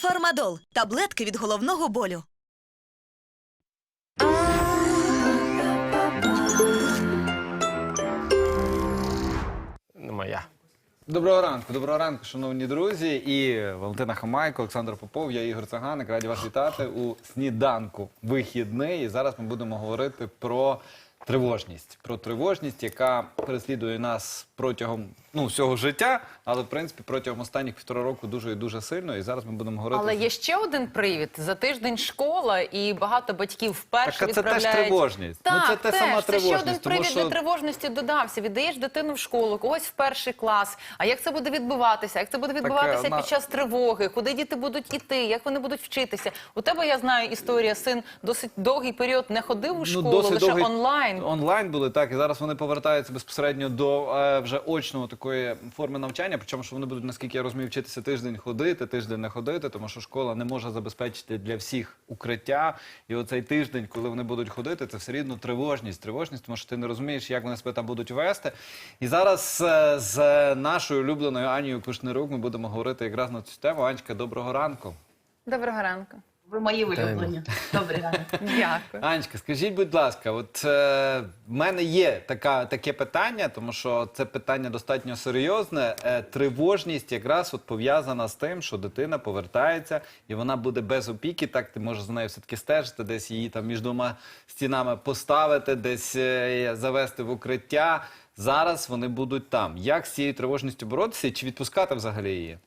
Фармадол таблетки від головного болю. Не моя. Доброго ранку, доброго ранку, шановні друзі. І Валентина Хамайко, Олександр Попов, я Ігор Цаганик. Раді вас вітати у сніданку вихідний. І зараз ми будемо говорити про тривожність. Про тривожність, яка переслідує нас протягом ну, всього життя, але в принципі протягом останніх півтора року дуже і дуже сильно. І зараз ми будемо говорити. Але є ще один привід. За тиждень школа, і багато батьків вперше Так, а це теж відправляють... тривожність. Ну, це те теж. сама Це ще один тривожність, привід що- для тривожності додався. Віддаєш дитину в школу, когось в перший клас. А як це буде відбуватися? Як це буде відбуватися на- під час тривоги? Куди діти будуть іти? Як вони будуть вчитися? У тебе я знаю історія. Син досить довгий період не ходив у школу, лише Ну, довгий- онлайн. Онлайн були так, і зараз вони повертаються безпосередньо до е, вже очного такої форми навчання. Причому що вони будуть, наскільки я розумію, вчитися тиждень ходити, тиждень не ходити, тому що школа не може забезпечити для всіх укриття. І оцей тиждень, коли вони будуть ходити, це все рідно тривожність. Тривожність, тому що ти не розумієш, як вони себе там будуть вести. І зараз е, з нашою улюбленою Анією Кушнирук ми будемо говорити якраз на цю тему. Анечка, доброго ранку. Доброго ранку. Ви мої улюблені. Добрий ранок. Дякую. Анечка, скажіть, будь ласка, от е, в мене є така, таке питання, тому що це питання достатньо серйозне. Е, тривожність якраз от пов'язана з тим, що дитина повертається і вона буде без опіки. Так ти можеш за нею все таки стежити, десь її там між двома стінами поставити, десь е, завести в укриття. Зараз вони будуть там. Як з цією тривожністю боротися чи відпускати взагалі її?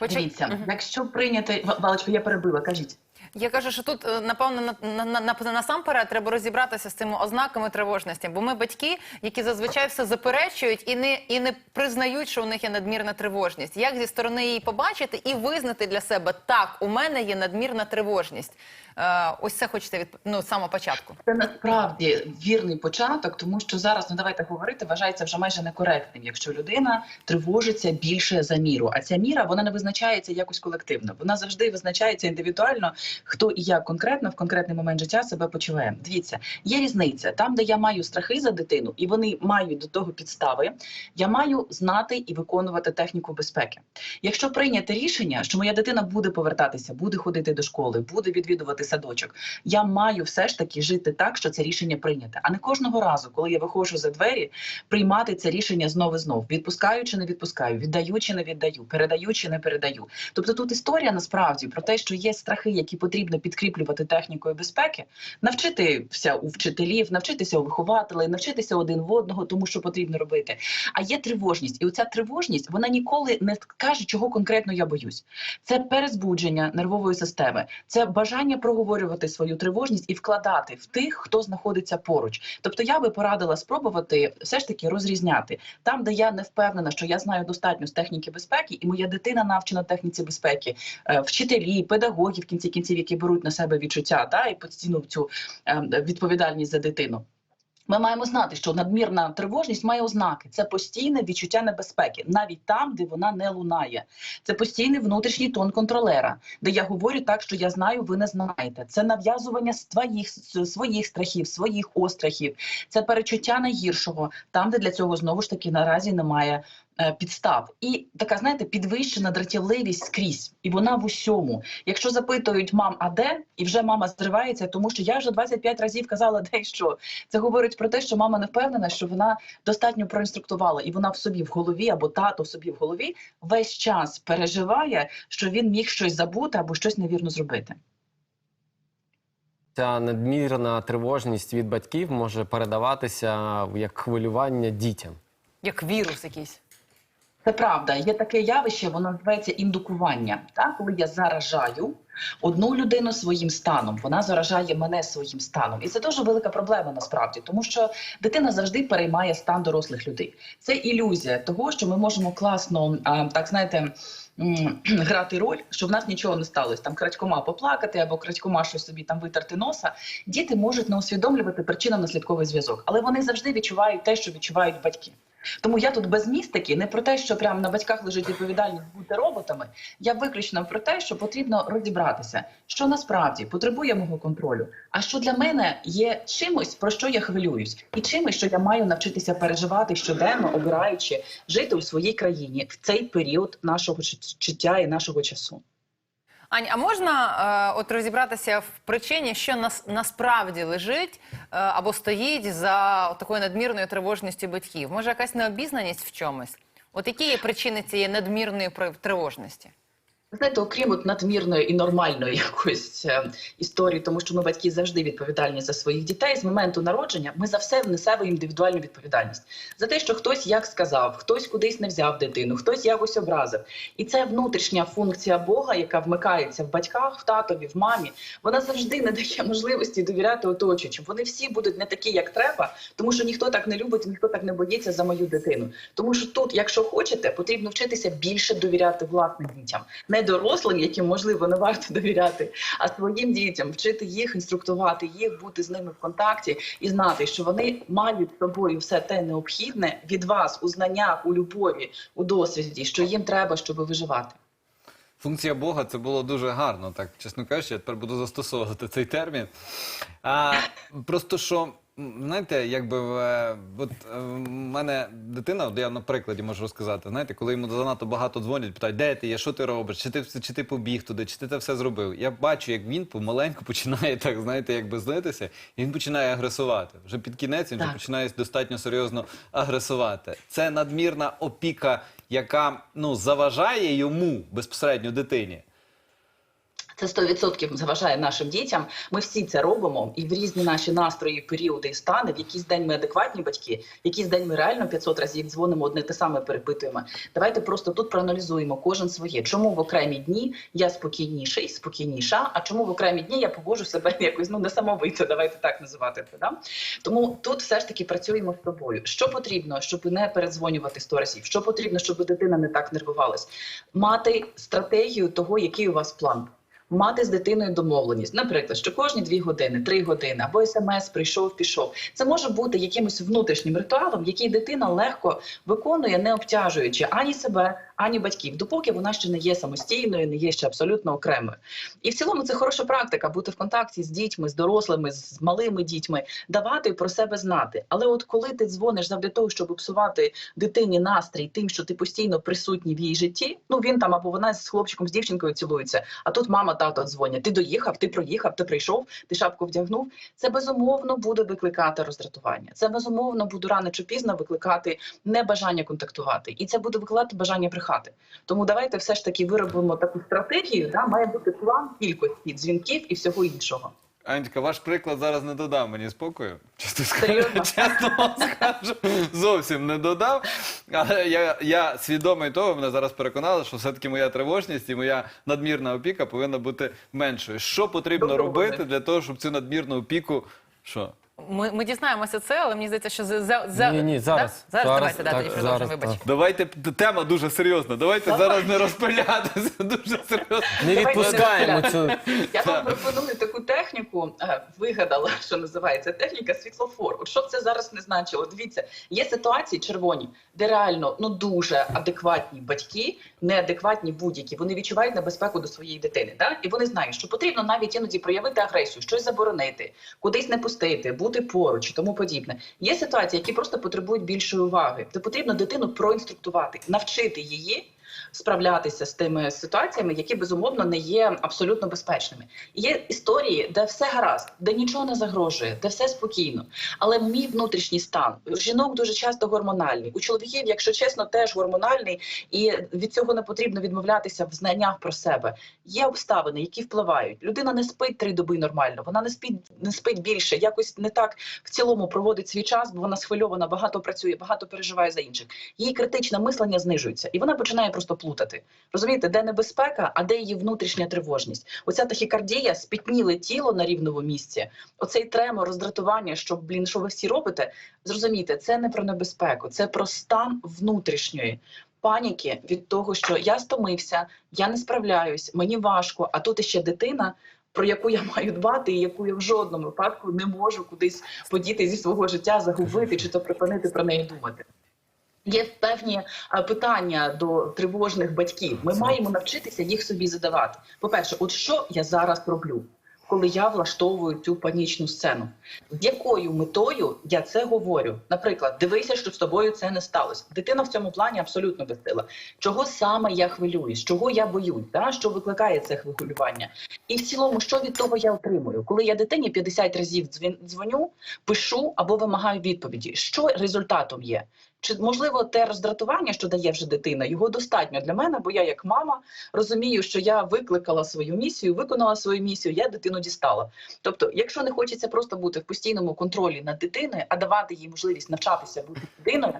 Почек- Дивіться, якщо прийняти Ва- Валечко, я перебила, кажіть. Я кажу, що тут е, напевно на, на, на, насамперед треба розібратися з цими ознаками тривожності, бо ми батьки, які зазвичай все заперечують і не і не признають, що у них є надмірна тривожність. Як зі сторони її побачити і визнати для себе так, у мене є надмірна тривожність. Е, ось це хочете від ну, самого початку. Це насправді вірний початок, тому що зараз, ну давайте говорити, вважається вже майже некоректним, якщо людина тривожиться більше за міру. А ця міра вона не визначається якось колективно. Вона завжди визначається індивідуально, хто і як конкретно в конкретний момент життя себе почуває. Дивіться, є різниця там, де я маю страхи за дитину, і вони мають до того підстави. Я маю знати і виконувати техніку безпеки. Якщо прийняти рішення, що моя дитина буде повертатися, буде ходити до школи, буде відвідувати садочок, я маю все ж таки жити так, що це рішення прийняте, а не кожного разу, коли я виходжу за двері, приймати це рішення знову і знов. Відпускаю чи не відпускаю, віддаю чи не віддаю, передаю чи не передаю. Тобто тут історія насправді про те, що є страхи, які потрібно підкріплювати технікою безпеки, навчитися у вчителів, навчитися у вихователей, навчитися один в одного, тому що потрібно робити. А є тривожність, і оця тривожність вона ніколи не каже, чого конкретно я боюсь. Це перезбудження нервової системи, це бажання проговорювати свою тривожність і вкладати в тих, хто знаходиться поруч. Тобто, я би порадила спробувати все ж таки розрізняти там, де я не впевнена, що я знаю достатньо з техніки безпеки, і моя дитина навчена техніці безпеки, е, вчителі, педагоги в кінці кінців, які беруть на себе відчуття, та і постійно цю е, відповідальність за дитину. Ми маємо знати, що надмірна тривожність має ознаки. Це постійне відчуття небезпеки, навіть там, де вона не лунає. Це постійний внутрішній тон контролера, де я говорю так, що я знаю, ви не знаєте. Це нав'язування своїх своїх страхів, своїх острахів. Це перечуття найгіршого, там, де для цього знову ж таки наразі немає підстав. І така, знаєте, підвищена дратівливість скрізь, і вона в усьому. Якщо запитують мам, а де, і вже мама зривається, тому що я вже 25 разів казала, де і що. Це говорить про те, що мама не впевнена, що вона достатньо проінструктувала, і вона в собі в голові або тато в собі в голові весь час переживає, що він міг щось забути або щось невірно зробити. Ця надмірна тривожність від батьків може передаватися як хвилювання дітям. Як вірус якийсь. Це правда. Є таке явище, воно називається індукування. Так, коли я заражаю одну людину своїм станом, вона заражає мене своїм станом, і це дуже велика проблема насправді, тому що дитина завжди переймає стан дорослих людей. Це ілюзія того, що ми можемо класно, так знаєте. Грати роль, що в нас нічого не сталося, там крадькома поплакати або крадькома щось собі там витерти носа. Діти можуть не усвідомлювати причинно-наслідковий зв'язок, але вони завжди відчувають те, що відчувають батьки. Тому я тут без містики, не про те, що прямо на батьках лежить відповідальність бути роботами. Я виключно про те, що потрібно розібратися, що насправді потребує мого контролю, а що для мене є чимось, про що я хвилююсь, і чимось, що я маю навчитися переживати щоденно, обираючи жити у своїй країні в цей період нашого жит- життя і нашого часу. Ань, а можна е, от розібратися в причині, що нас насправді лежить е, або стоїть за такою надмірною тривожністю батьків? Може, якась необізнаність в чомусь? От які є причини цієї надмірної при- тривожності? Знаєте, окрім от надмірної і нормальної якоїсь е, історії, тому що ми батьки завжди відповідальні за своїх дітей з моменту народження. Ми за все несемо індивідуальну відповідальність за те, що хтось як сказав, хтось кудись не взяв дитину, хтось якось образив. І це внутрішня функція Бога, яка вмикається в батьках, в татові, в мамі. Вона завжди не дає можливості довіряти оточуючим. Вони всі будуть не такі, як треба, тому що ніхто так не любить, ніхто так не боїться за мою дитину. Тому що тут, якщо хочете, потрібно вчитися більше довіряти власним дітям, не дорослим, яким можливо не варто довіряти, а своїм дітям вчити їх інструктувати, їх бути з ними в контакті і знати, що вони мають з собою все те необхідне від вас у знаннях, у любові, у досвіді, що їм треба, щоб виживати. Функція Бога це було дуже гарно, так чесно кажучи, я тепер буду застосовувати цей термін. А, просто що, знаєте, якби е, от е, в мене дитина, я на прикладі можу розказати, знаєте, коли йому занадто багато дзвонять, питають, де ти є, що ти робиш, чи ти, чи ти побіг туди, чи ти це все зробив. Я бачу, як він помаленьку починає так, знаєте, якби злитися, і він починає агресувати. Вже під кінець він вже починає достатньо серйозно агресувати. Це надмірна опіка, яка ну заважає йому безпосередньо дитині. Це 100% заважає нашим дітям. Ми всі це робимо, і в різні наші настрої, періоди і стани. В якийсь день ми адекватні батьки, в якийсь день ми реально 500 разів дзвонимо, одне те саме перепитуємо. Давайте просто тут проаналізуємо кожен своє. Чому в окремі дні я спокійніший, спокійніша, а чому в окремі дні я поводжу себе якось ну несамовито, давайте так називати це. Да? Тому тут все ж таки працюємо з тобою. Що потрібно, щоб не передзвонювати сто разів? Що потрібно, щоб дитина не так нервувалась? Мати стратегію того, який у вас план. Мати з дитиною домовленість, наприклад, що кожні дві години, три години або смс прийшов, пішов. Це може бути якимось внутрішнім ритуалом, який дитина легко виконує, не обтяжуючи ані себе, ані батьків, допоки вона ще не є самостійною, не є ще абсолютно окремою. І в цілому це хороша практика бути в контакті з дітьми, з дорослими, з малими дітьми, давати про себе знати. Але от коли ти дзвониш завжди того, щоб псувати дитині настрій тим, що ти постійно присутній в її житті, ну він там або вона з хлопчиком, з дівчинкою цілується, а тут мама, тато дзвонять. Ти доїхав, ти проїхав, ти прийшов, ти шапку вдягнув. Це безумовно буде викликати роздратування. Це безумовно буде рано чи пізно викликати небажання контактувати, і це буде викликати бажання брехати. Тому давайте все ж таки виробимо таку стратегію. Да, має бути план кількості дзвінків і всього іншого. Анечка, ваш приклад зараз не додав мені спокою. Чесно скажу, зовсім не додав. Але я, я свідомий того, мене зараз переконали, що все-таки моя тривожність і моя надмірна опіка повинна бути меншою. Що потрібно Добре. робити для того, щоб цю надмірну опіку. Що? Ми, ми дізнаємося це, але мені здається, що за, за. Ні, ні, зараз. Да? зараз, Зараз, давайте да, так, тоді продовжимо, зараз, вибач. так. Давайте тема дуже серйозна. Давайте Давай. зараз не розпилятися. Дуже серйозно. Не Давайте відпускаємо цю. Я вам пропоную таку техніку, е, вигадала, що називається техніка світлофор. От що б це зараз не значило? Дивіться, є ситуації червоні, де реально ну дуже адекватні батьки, неадекватні будь-які. Вони відчувають небезпеку до своєї дитини. Да? І вони знають, що потрібно навіть іноді проявити агресію, щось заборонити, кудись не пустити, бути поруч і тому подібне. Є ситуації, які просто потребують більшої уваги. Де потрібно дитину проінструктувати, навчити її справлятися з тими ситуаціями, які безумовно не є абсолютно безпечними. Є історії, де все гаразд, де нічого не загрожує, де все спокійно. Але мій внутрішній стан у жінок дуже часто гормональний. У чоловіків, якщо чесно, теж гормональний, і від цього не потрібно відмовлятися в знаннях про себе. Є обставини, які впливають. Людина не спить три доби нормально, вона не спить, не спить більше, якось не так в цілому проводить свій час, бо вона схвильована, багато працює, багато переживає за інших. Її критичне мислення знижується, і вона починає просто плутати. Розумієте, де небезпека, а де її внутрішня тривожність? Оця тахікардія, спітніле тіло на рівному місці, оцей тремор, роздратування, що блін, що ви всі робите. Зрозумійте, це не про небезпеку, це про стан внутрішньої. Паніки від того, що я стомився, я не справляюсь, мені важко, а тут іще дитина, про яку я маю дбати, і яку я в жодному випадку не можу кудись подіти зі свого життя, загубити чи то припинити про неї думати. Є певні е, питання до тривожних батьків. Ми маємо навчитися їх собі задавати. По перше, от що я зараз роблю? коли я влаштовую цю панічну сцену. З якою метою я це говорю? Наприклад, дивися, що з тобою це не сталося. Дитина в цьому плані абсолютно безсила. Чого саме я хвилююсь, чого я боюсь, да? що викликає це хвилювання? І в цілому, що від того я отримую? Коли я дитині 50 разів дзвоню, пишу або вимагаю відповіді, що результатом є? Чи можливо те роздратування, що дає вже дитина, його достатньо для мене, бо я як мама розумію, що я викликала свою місію, виконала свою місію, я дитину дістала. Тобто, якщо не хочеться просто бути в постійному контролі над дитиною, а давати їй можливість навчатися бути дитиною,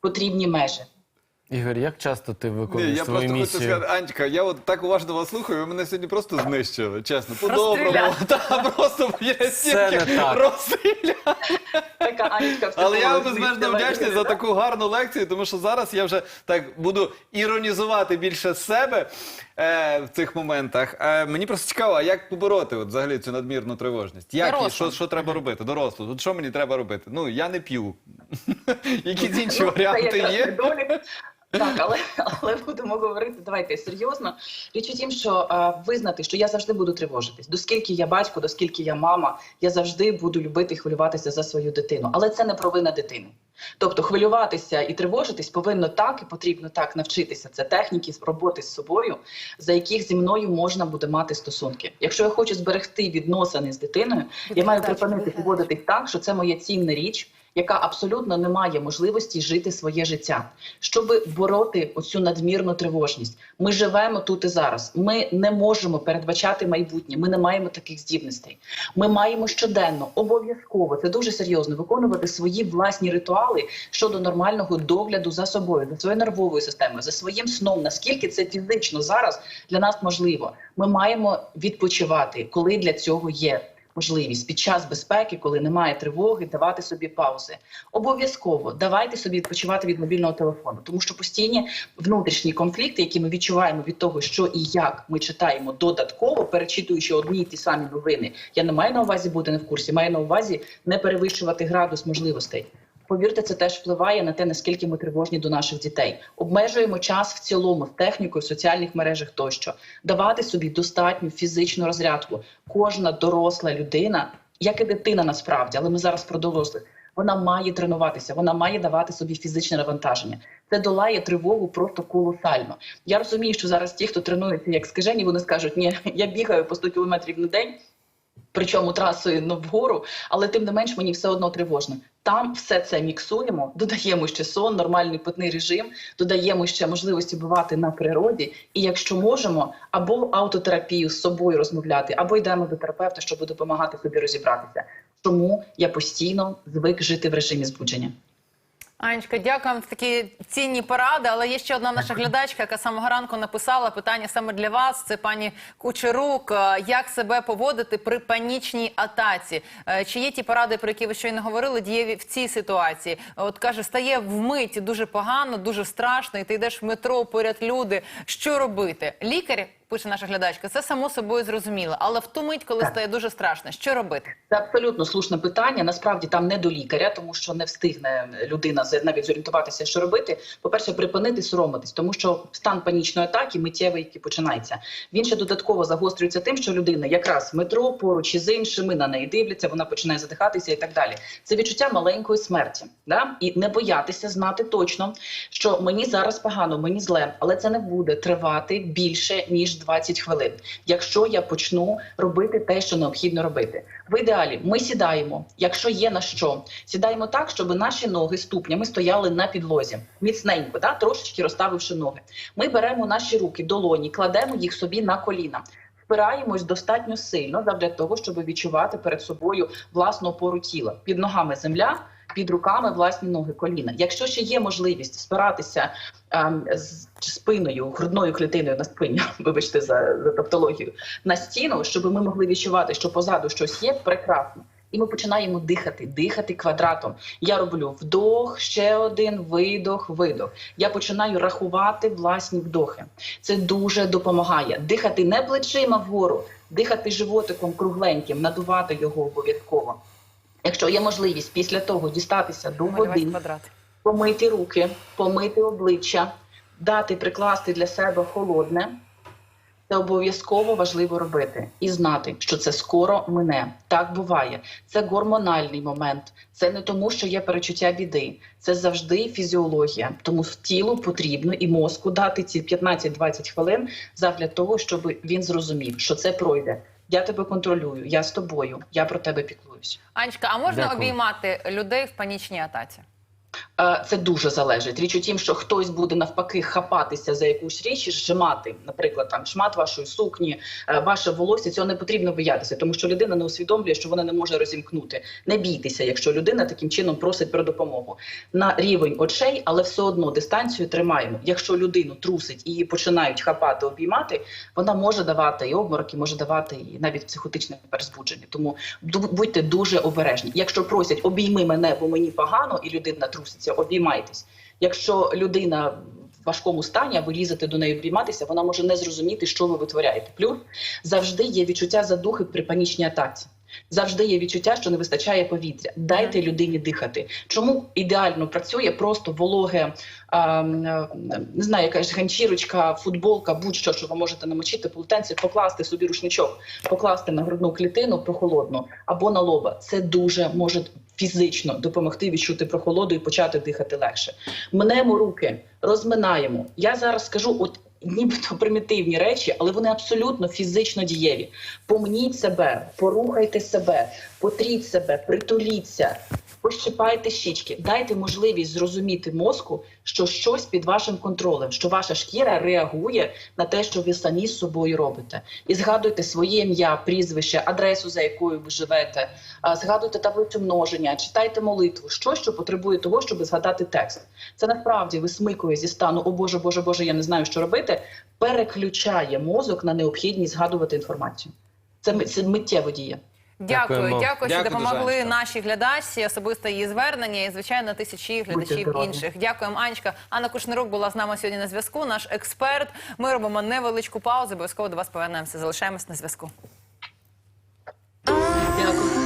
потрібні межі. Ігор, як часто ти Ні, виконуєш я свою просто хочу сказати, Анечка, я от так уважно вас слухаю, ви мене сьогодні просто знищили, чесно. По-доброму. Розстріляли. Та просто я Це так. розстріляв. Така Анечка Але я вам безмежно вдячний за таку гарну лекцію, тому що зараз я вже так буду іронізувати більше себе е, в цих моментах. Е, мені просто цікаво, а як побороти от, взагалі цю надмірну тривожність? Як її? Дорослим. що, що треба робити? Дорослу. От що мені треба робити? Ну я не п'ю. Якісь інші Ну, варіанти якраз є? недолік. Так, але, але будемо говорити, давайте серйозно. Річ у тім, що а, визнати, що я завжди буду тривожитись. Доскільки я батько, доскільки я мама, я завжди буду любити і хвилюватися за свою дитину. Але це не провина дитини. Тобто хвилюватися і тривожитись повинно так, і потрібно так навчитися. Це техніки роботи з собою, за яких зі мною можна буде мати стосунки. Якщо я хочу зберегти відносини з дитиною, я маю припинити поводитись так, що це моя цінна річ, яка абсолютно не має можливості жити своє життя, щоб бороти оцю надмірну тривожність. Ми живемо тут і зараз. Ми не можемо передбачати майбутнє. Ми не маємо таких здібностей. Ми маємо щоденно обов'язково це дуже серйозно виконувати свої власні ритуали щодо нормального догляду за собою, за своєю нервовою системою, за своїм сном. Наскільки це фізично зараз для нас можливо? Ми маємо відпочивати, коли для цього є. Можливість під час безпеки, коли немає тривоги, давати собі паузи. Обов'язково давайте собі відпочивати від мобільного телефону, тому що постійні внутрішні конфлікти, які ми відчуваємо від того, що і як ми читаємо додатково, перечитуючи одні й ті самі новини. Я не маю на увазі бути не в курсі, маю на увазі не перевищувати градус можливостей. Повірте, це теж впливає на те, наскільки ми тривожні до наших дітей. Обмежуємо час в цілому з технікою, в соціальних мережах тощо, давати собі достатню фізичну розрядку. Кожна доросла людина, як і дитина насправді, але ми зараз про дорослих. Вона має тренуватися, вона має давати собі фізичне навантаження. Це долає тривогу просто колосально. Я розумію, що зараз ті, хто тренується як скажені, вони скажуть, ні, я бігаю по 100 кілометрів на день. Причому трасою ну, вгору, але тим не менш мені все одно тривожно. Там все це міксуємо, додаємо ще сон, нормальний питний режим, додаємо ще можливості бувати на природі. І якщо можемо, або автотерапію з собою розмовляти, або йдемо до терапевта, щоб допомагати собі розібратися. Тому я постійно звик жити в режимі збудження. Анечка, дякую вам за такі цінні поради. Але є ще одна наша глядачка, яка самого ранку написала питання саме для вас. Це пані Кучерук. Е, Як себе поводити при панічній атаці? Е, Чи є ті поради, про які ви щойно говорили, дієві в цій ситуації? От каже, стає вмить дуже погано, дуже страшно, і ти йдеш в метро, поряд люди. Що робити? Лікар. Пише наша глядачка, це само собою зрозуміло, але в ту мить, коли стає дуже страшно, що робити? Це абсолютно слушне питання. Насправді там не до лікаря, тому що не встигне людина навіть зорієнтуватися, що робити. По-перше, припинити соромитись, тому що стан панічної атаки миттєвий, який починається. Він ще додатково загострюється тим, що людина якраз в метро поруч із іншими на неї дивляться, вона починає задихатися і так далі. Це відчуття маленької смерті. Да? І не боятися знати точно, що мені зараз погано, мені зле, але це не буде тривати більше ніж 20 хвилин. Якщо я почну робити те, що необхідно робити. В ідеалі ми сідаємо, якщо є на що, сідаємо так, щоб наші ноги ступнями стояли на підлозі, міцненько, да? трошечки розставивши ноги. Ми беремо наші руки, долоні, кладемо їх собі на коліна. Впираємось достатньо сильно для того, щоб відчувати перед собою власну опору тіла. Під ногами земля, під руками власні ноги, коліна. Якщо ще є можливість спиратися ем, з спиною, грудною клітиною на спині, вибачте за, за тавтологію, на стіну, щоб ми могли відчувати, що позаду щось є, прекрасно. І ми починаємо дихати, дихати квадратом. Я роблю вдох, ще один видох, видох. Я починаю рахувати власні вдохи. Це дуже допомагає. Дихати не плечима вгору, дихати животиком кругленьким, надувати його обов'язково. Якщо є можливість після того дістатися до води, помити руки, помити обличчя, дати прикласти для себе холодне, Це обов'язково важливо робити і знати, що це скоро мине. Так буває. Це гормональний момент. Це не тому, що є перечуття біди. Це завжди фізіологія. Тому тілу потрібно і мозку дати ці 15-20 хвилин задля того, щоб він зрозумів, що це пройде. Я тебе контролюю, я з тобою, я про тебе піклуюсь. Анечка, а можна Дякую. обіймати людей в панічній атаці? Е, Це дуже залежить. Річ у тім, що хтось буде навпаки хапатися за якусь річ зжимати, наприклад, там шмат вашої сукні, е, ваше волосся. Цього не потрібно боятися, тому що людина не усвідомлює, що вона не може розімкнути. Не бійтеся, якщо людина таким чином просить про допомогу на рівень очей, але все одно дистанцію тримаємо. Якщо людину трусить і її починають хапати, обіймати, вона може давати і обмороки, може давати і навіть психотичне перезбудження. Тому будьте дуже обережні. Якщо просять обійми мене, бо мені погано, і людина труситься, обіймайтесь. Якщо людина в важкому стані, а ви лізете до неї обійматися, вона може не зрозуміти, що ви витворяєте. Плюс завжди є відчуття задухи при панічній атаці. Завжди є відчуття, що не вистачає повітря. Дайте людині дихати. Чому ідеально працює просто вологе, а, е, не знаю, якась ганчірочка, футболка, будь-що, що ви можете намочити полотенце, покласти собі рушничок, покласти на грудну клітину прохолодну або на лоба. Це дуже може фізично допомогти відчути прохолоду і почати дихати легше. Мнемо руки, розминаємо. Я зараз скажу, от. Нібито примітивні речі, але вони абсолютно фізично дієві. Помніть себе, порухайте себе, потріть себе, притуліться, пощипайте щічки, дайте можливість зрозуміти мозку, що щось під вашим контролем, що ваша шкіра реагує на те, що ви самі з собою робите. І згадуйте своє ім'я, прізвище, адресу, за якою ви живете, згадуйте таблицю множення, читайте молитву, щось, що потребує того, щоб згадати текст. Це насправді висмикує зі стану О Боже, Боже, Боже, я не знаю, що робити. Переключає мозок на необхідність згадувати інформацію. Це, це миттєво діє. Дякую, дякую, дякую, що допомогли дуже, наші глядачі, особисто її звернення і звичайно тисячі глядачів інших. Дякуємо, Анечка. Анна Кушнирук була з нами сьогодні на зв'язку. Наш експерт. Ми робимо невеличку паузу. Обов'язково до вас повернемося. Залишаємось на зв'язку. Дякую.